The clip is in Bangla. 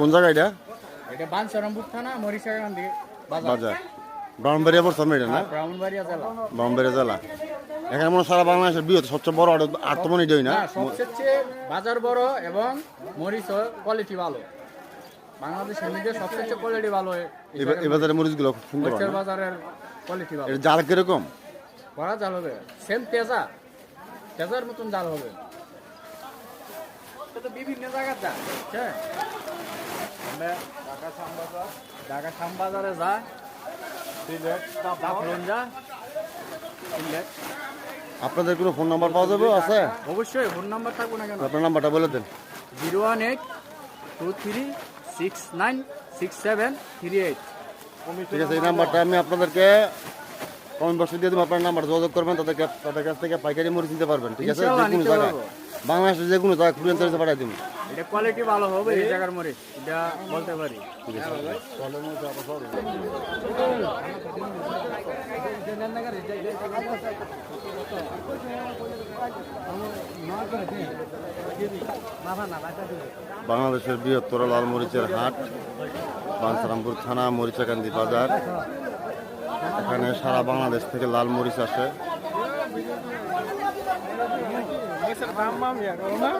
কোন জায়গা এটা? এটা বাঞ্ছারামপুর থানা মরিশাগান্ধী বাজার। বাজার। ব্রাহ্মণবাড়িয়া পড়ছে আমি এটা না? ব্রাহ্মণবাড়িয়া জেলা। ব্রাহ্মণবাড়িয়া জেলা। এখানে মনে সারা বাংলাদেশের বৃহৎ সবচেয়ে বড় আটতমন এটাই না? না সবচেয়ে বাজার বড় এবং মরিচ কোয়ালিটি ভালো। বাংলাদেশের মধ্যে সবচেয়ে কোয়ালিটি ভালো এই বাজারে মরিচগুলো খুব সুন্দর মরিচের বাজারের কোয়ালিটি ভালো। এর জাল কীরকম? বড় জাল হবে। সেম তেজা। তেজার মতন জাল হবে। এটা তো বিভিন্ন জায়গার জাল হ্যাঁ আমরা ঢাকা শ্যামবাজার। ঢাকা শ্যামবাজারে যা সিলেট জাফলন যা। সিলেট। আপনাদের কোনো ফোন নাম্বার পাওয়া যাবে? আছে? অবশ্যই ফোন নাম্বার থাকব না কেন? আপনার নাম্বারটা বলে দেন। Zero one eight two three six nine six seven three eight. ঠিক আছে এই নাম্বারটা আমি আপনাদেরকে কমেন্ট বক্সে দিয়ে দেবো। আপনার নাম্বার যোগাযোগ করবেন তাদেরকে তাদের কাছ থেকে পাইকারি মরিচ দিতে পারবেন। ঠিক আছে? যে কোনো জায়গায়। বাংলাদেশের যে কোনো জায়গায় কুরিয়ান সার্ভিসে পাঠিয়ে দিন এটা কোয়ালিটি ভালো হবে এই জায়গার মরিচ এটা বলতে পারি। বাংলাদেশের বৃহত্তর লাল মরিচের হাট বাঞ্ছারামপুর থানা মরিচাকান্দি বাজার। এখানে সারা বাংলাদেশ থেকে লাল মরিচ আসে। 很迷茫呀，对吗？